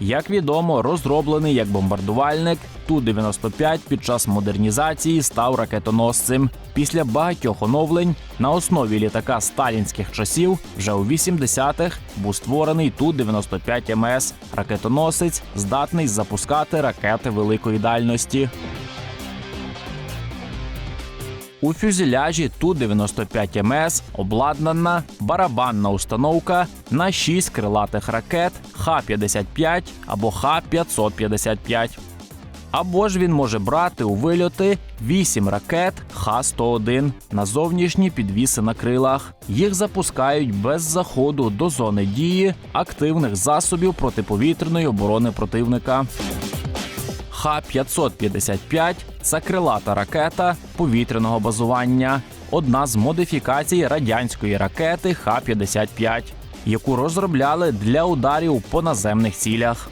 як відомо, розроблений як бомбардувальник. Ту-95 під час модернізації став ракетоносцем. Після багатьох оновлень на основі літака сталінських часів вже у 80-х був створений Ту-95 МС – ракетоносець, здатний запускати ракети великої дальності. У фюзеляжі Ту-95 МС обладнана барабанна установка на 6 крилатих ракет Х-55 або Х-555. Або ж він може брати у вильоти 8 ракет Х-101 на зовнішні підвіси на крилах. Їх запускають без заходу до зони дії активних засобів протиповітряної оборони противника. Х-555 це крилата ракета повітряного базування, одна з модифікацій радянської ракети Х-55, яку розробляли для ударів по наземних цілях.